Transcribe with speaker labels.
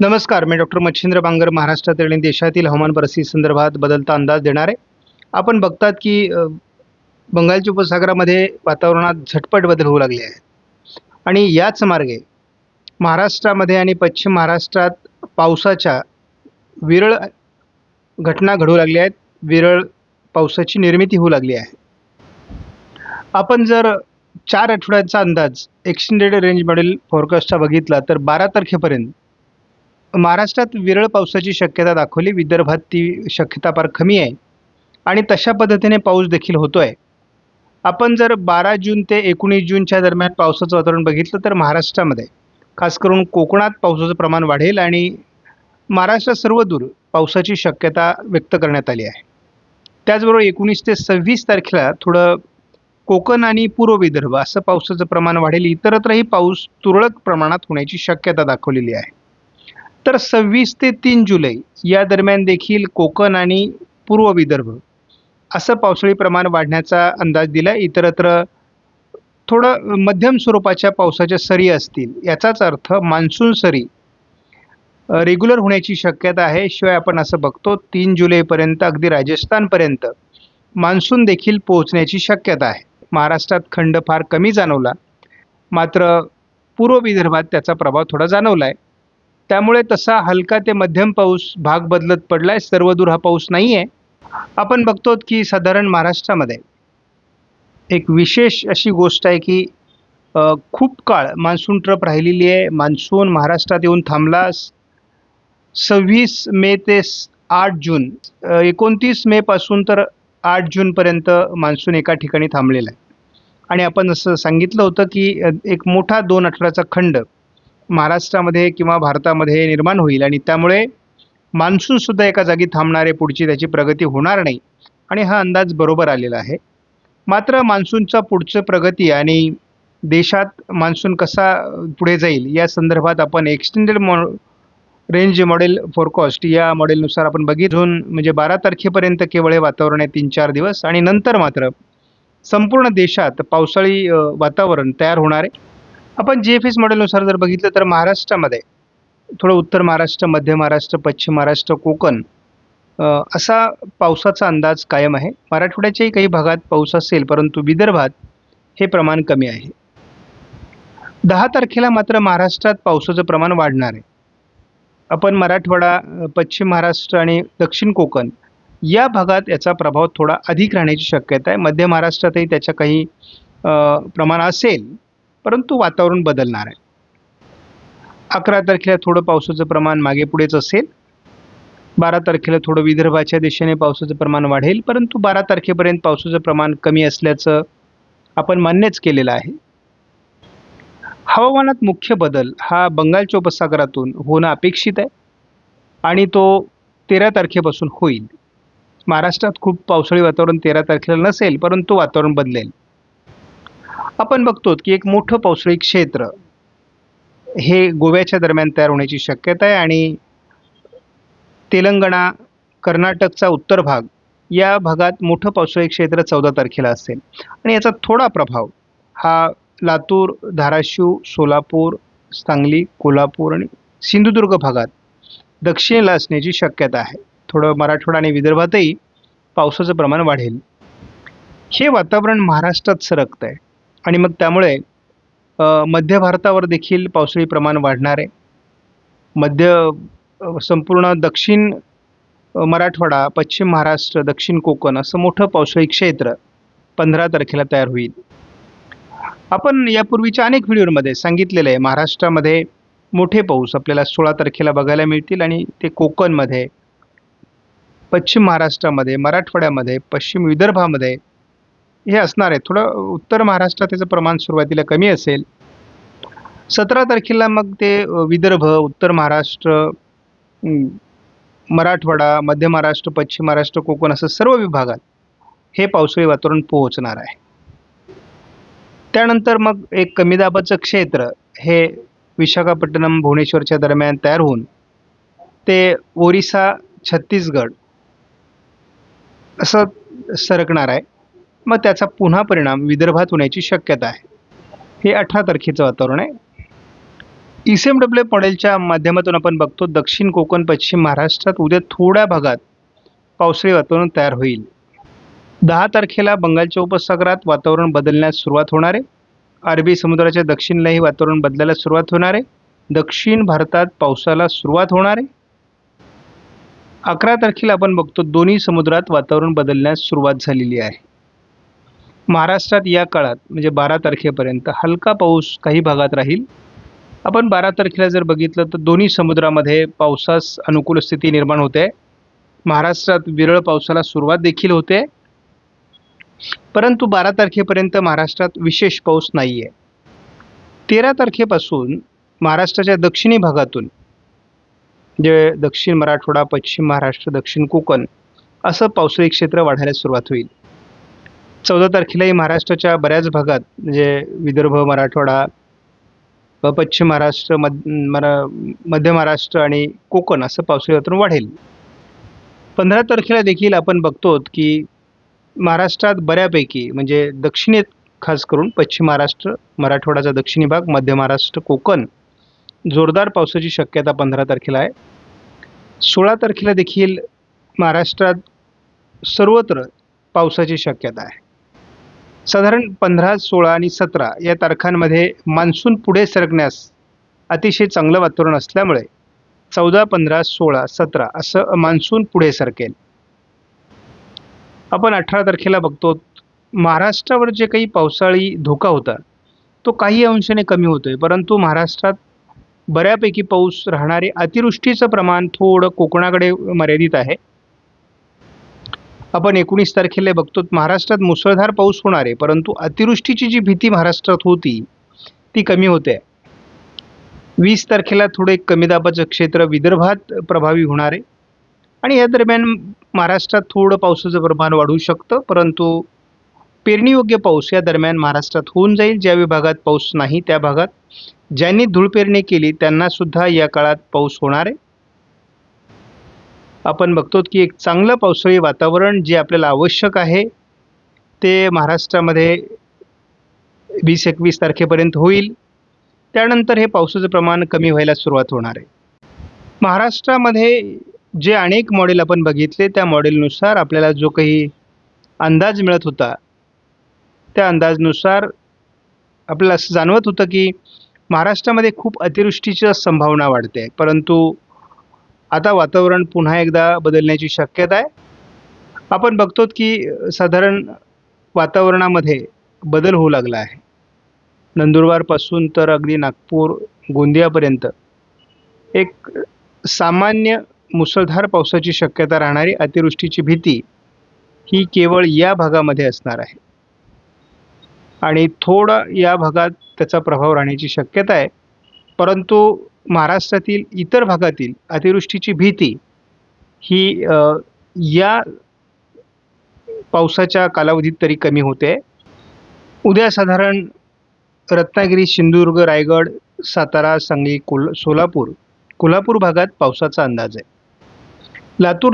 Speaker 1: नमस्कार मी डॉक्टर मच्छिंद्र बांगर महाराष्ट्रातील आणि देशातील हवामान परिस्थिती संदर्भात बदलता अंदाज देणार. आहे आपण बघतात की बंगालच्या उपसागरामध्ये वातावरणात झटपट बदल होऊ लागले आहेत. आणि याच मार्गे महाराष्ट्रामध्ये आणि पश्चिम महाराष्ट्रात पावसाच्या विरळ घटना घडू लागल्या आहेत. विरळ पावसाची निर्मिती होऊ लागली आहे. आपण जर चार आठवड्यांचा अंदाज एक्सटेंडेड मॉडेल फोरकास्टचा बघितला तर बारा तारखेपर्यंत महाराष्ट्रात विरळ पावसाची शक्यता दाखवली. विदर्भात ती शक्यता फार कमी आहे. आणि तशा पद्धतीने पाऊस देखील होतो आहे आपण जर बारा जून ते एकोणीस जूनच्या दरम्यान पावसाचं वातावरण बघितलं तर महाराष्ट्रामध्ये खास करून कोकणात पावसाचं प्रमाण वाढेल आणि महाराष्ट्रात सर्वदूर पावसाची शक्यता व्यक्त करण्यात आली आहे. त्याचबरोबर एकोणीस ते सव्वीस तारखेला थोडं कोकण आणि पूर्व विदर्भ असं पावसाचं प्रमाण वाढेल. इतरत्रही पाऊस तुरळक प्रमाणात होण्याची शक्यता दाखवलेली आहे. तर सव्वीस ते तीन जुलै या दरम्यान देखील कोकण आणि पूर्व विदर्भ असं पावसाळी प्रमाण वाढण्याचा अंदाज दिला. इतरत्र थोडं मध्यम स्वरूपाच्या पावसाच्या सरी असतील. याचाच अर्थ मान्सून सरी रेग्युलर होण्याची शक्यता आहे. शिवाय आपण असं बघतो तीन जुलैपर्यंत अगदी राजस्थानपर्यंत मान्सून देखील पोहोचण्याची शक्यता आहे. महाराष्ट्रात खंड फार कमी जाणवला. मात्र पूर्व विदर्भात त्याचा प्रभाव थोडा जाणवला आहे त्यामुळे तसा हलका ते मध्यम पाऊस भाग बदलत पडला आहे सर्वदूर हा पाऊस नाही आहे आपण बघतो की साधारण महाराष्ट्रामध्ये एक विशेष अशी गोष्ट आहे की खूप काळ मान्सून ट्रप राहिलेली आहे. मान्सून महाराष्ट्रात येऊन थांबला सव्वीस मे ते स- आठ जून एकोणतीस मेपासून तर आठ जूनपर्यंत मान्सून एका ठिकाणी थांबलेला आहे. आणि आपण असं सांगितलं होतं की एक मोठा दोन आठवड्याचा खंड महाराष्ट्रामध्ये किंवा भारतामध्ये निर्माण होईल आणि त्यामुळे मान्सूनसुद्धा एका जागी थांबणारे पुढची त्याची प्रगती होणार नाही. आणि हा अंदाज बरोबर आलेला आहे. मात्र मान्सूनचा पुढचं प्रगती आणि देशात मान्सून कसा पुढे जाईल या संदर्भात आपण एक्सटेंडेड मॉ रेंज मॉडेल फोरकास्ट या मॉडेलनुसार आपण बघितून म्हणजे बारा तारखेपर्यंत केवळ हे वातावरण आहे तीन चार दिवस आणि नंतर मात्र संपूर्ण देशात पावसाळी वातावरण तयार होणार आहे. आपण जी एफ एस मॉडेलनुसार जर बघितलं तर महाराष्ट्रामध्ये थोडं उत्तर महाराष्ट्र मध्य महाराष्ट्र पश्चिम महाराष्ट्र कोकण असा पावसाचा अंदाज कायम आहे. मराठवाड्याच्याही काही भागात पाऊस असेल परंतु विदर्भात हे प्रमाण कमी आहे. दहा तारखेला मात्र महाराष्ट्रात पावसाचं प्रमाण वाढणार आहे. आपण मराठवाडा पश्चिम महाराष्ट्र आणि दक्षिण कोकण या भागात याचा प्रभाव थोडा अधिक राहण्याची शक्यता आहे. मध्य महाराष्ट्रातही त्याच्या काही प्रमाण असेल परंतु वातावरण बदलणार आहे. अकरा तारखेला थोडं पावसाचं प्रमाण मागे पुढेच असेल. बारा तारखेला थोडं विदर्भाच्या दिशेने पावसाचं प्रमाण वाढेल परंतु बारा तारखेपर्यंत पावसाचं प्रमाण कमी असल्याचं आपण मान्यच केलेलं आहे. हवामानात मुख्य बदल हा बंगालच्या उपसागरातून होणं अपेक्षित आहे आणि तो तेरा तारखेपासून होईल. महाराष्ट्रात खूप पावसाळी वातावरण तेरा तारखेला नसेल परंतु वातावरण बदलेल. आपण बघतो की एक मोठं पावसाळी क्षेत्र हे गोव्याच्या दरम्यान तयार होण्याची शक्यता आहे आणि तेलंगणा कर्नाटकचा उत्तर भाग या भागात मोठं पावसाळी क्षेत्र चौदा तारखेला असेल. आणि याचा थोडा प्रभाव हा लातूर धाराशिव सोलापूर सांगली कोल्हापूर आणि सिंधुदुर्ग भागात दक्षिणेला असण्याची शक्यता आहे. थोडं मराठवाडा आणि विदर्भातही पावसाचं प्रमाण वाढेल. हे वातावरण महाराष्ट्रात सरकतं आहे आणि मग त्यामुळे मध्य भारतावर देखील पावसाळी प्रमाण वाढणार आहे. मध्य संपूर्ण दक्षिण मराठवाडा पश्चिम महाराष्ट्र दक्षिण कोकण असं मोठं पावसाळी क्षेत्र पंधरा तारखेला तयार होईल. आपण यापूर्वीच्या अनेक व्हिडिओमध्ये सांगितलेलं आहे महाराष्ट्रामध्ये मोठे पाऊस आपल्याला सोळा तारखेला बघायला मिळतील आणि ते कोकणमध्ये पश्चिम महाराष्ट्रामध्ये मराठवाड्यामध्ये पश्चिम विदर्भामध्ये हे असणार आहे. थोडं उत्तर महाराष्ट्रात त्याचं प्रमाण सुरुवातीला कमी असेल. सतरा तारखेला मग ते विदर्भ उत्तर महाराष्ट्र मराठवाडा मध्य महाराष्ट्र पश्चिम महाराष्ट्र कोकण असं सर्व विभागात हे पावसाळी वातावरण पोहोचणार आहे. त्यानंतर मग एक कमी दाबाचं क्षेत्र हे विशाखापट्टणम भुवनेश्वरच्या दरम्यान तयार होऊन ते ओरिसा छत्तीसगड असं सरकणार आहे. मग त्याचा पुन्हा परिणाम विदर्भात होण्याची शक्यता आहे. हे अठरा तारखेचं वातावरण आहे. एस एम डब्ल्यू मॉडेलच्या माध्यमातून आपण बघतो दक्षिण कोकण पश्चिम महाराष्ट्रात उद्या थोड्या भागात पावसाळी वातावरण तयार होईल. दहा तारखेला बंगालच्या उपसागरात वातावरण बदलण्यास सुरुवात होणार आहे. अरबी समुद्राच्या दक्षिणलाही वातावरण बदलायला सुरुवात होणार आहे. दक्षिण भारतात पावसाला सुरुवात होणार आहे. अकरा तारखेला आपण बघतो दोन्ही समुद्रात वातावरण बदलण्यास सुरुवात झालेली आहे. महाराष्ट्रात या काळात म्हणजे बारा तारखेपर्यंत हलका पाऊस काही भागात राहील. आपण बारा तारखेला जर बघितलं तर दोन्ही समुद्रामध्ये पावसास अनुकूल स्थिती निर्माण होते. महाराष्ट्रात विरळ पावसाला सुरुवात देखील होते. परंतु बारा तारखेपर्यंत महाराष्ट्रात विशेष पाऊस नाही आहे तेरा तारखेपासून महाराष्ट्राच्या दक्षिणी भागातून जे दक्षिण मराठवाडा पश्चिम महाराष्ट्र दक्षिण कोकण असं पावसाळी क्षेत्र वाढायला सुरुवात होईल. चौदा तारखेलाही महाराष्ट्राच्या बऱ्याच भागात म्हणजे विदर्भ मराठवाडा व पश्चिम महाराष्ट्र मध मरा मध्य महाराष्ट्र आणि कोकण असं पावसाळी वातावरण वाढेल. पंधरा तारखेला देखील आपण बघतो की महाराष्ट्रात बऱ्यापैकी म्हणजे दक्षिणेत खास करून पश्चिम महाराष्ट्र मराठवाड्याचा दक्षिणी भाग मध्य महाराष्ट्र कोकण जोरदार पावसाची शक्यता पंधरा तारखेला आहे. सोळा तारखेला देखील महाराष्ट्रात सर्वत्र पावसाची शक्यता आहे. साधारण पंधरा सोळा आणि सतरा या तारखांमध्ये मान्सून पुढे सरकण्यास अतिशय चांगलं वातावरण असल्यामुळे चौदा पंधरा सोळा सतरा असं मान्सून पुढे सरकेल. आपण अठरा तारखेला बघतो महाराष्ट्रावर जे काही पावसाळी धोका होता तो काही अंशाने कमी होतो आहे परंतु महाराष्ट्रात बऱ्यापैकी पाऊस राहणारे अतिवृष्टीचं प्रमाण थोडं कोकणाकडे मर्यादित आहे. आपण एकोणीस तारखेला बघतो महाराष्ट्रात मुसळधार पाऊस होणार आहे परंतु अतिवृष्टीची जी भीती महाराष्ट्रात होती ती कमी होते. वीस तारखेला थोडे कमी दाबाचं क्षेत्र विदर्भात प्रभावी होणार आहे. आणि या दरम्यान महाराष्ट्रात थोडं पावसाचं प्रमाण वाढू शकतं परंतु पेरणीयोग्य पाऊस या दरम्यान महाराष्ट्रात होऊन जाईल. ज्या विभागात पाऊस नाही त्या भागात ज्यांनी धूळ पेरणी केली त्यांनासुद्धा या काळात पाऊस होणार आहे. आपण बघतो की एक चांगलं पावसाळी वातावरण जे आपल्याला आवश्यक आहे ते महाराष्ट्रामध्ये वीस एकवीस तारखेपर्यंत होईल. त्यानंतर हे पावसाचं प्रमाण कमी व्हायला सुरुवात होणार आहे. महाराष्ट्रामध्ये जे अनेक मॉडेल आपण बघितले त्या मॉडेलनुसार आपल्याला जो काही अंदाज मिळत होता त्या अंदाजनुसार आपल्याला असं जाणवत होतं की महाराष्ट्रामध्ये खूप अतिवृष्टीची संभावना वाढते परंतु आता वातावरण पुन्हा एकदा बदलण्याची शक्यता आहे. आपण बघतो की साधारण वातावरणामध्ये बदल होऊ लागला आहे. नंदुरबारपासून तर अगदी नागपूर गोंदियापर्यंत. एक सामान्य मुसळधार पावसाची शक्यता राहणारी अतिवृष्टीची भीती ही केवळ या भागामध्ये असणार आहे. आणि थोडा या भागात त्याचा प्रभाव राहण्याची शक्यता आहे. परंतु महाराष्ट्रातील इतर भागातील अतिवृष्टीची भीती ही या पावसाच्या कालावधीत तरी कमी होते. उद्या साधारण रत्नागिरी सिंधुदुर्ग रायगड सातारा सांगली कोल सोलापूर कोल्हापूर भागात पावसाचा अंदाज आहे. लातूर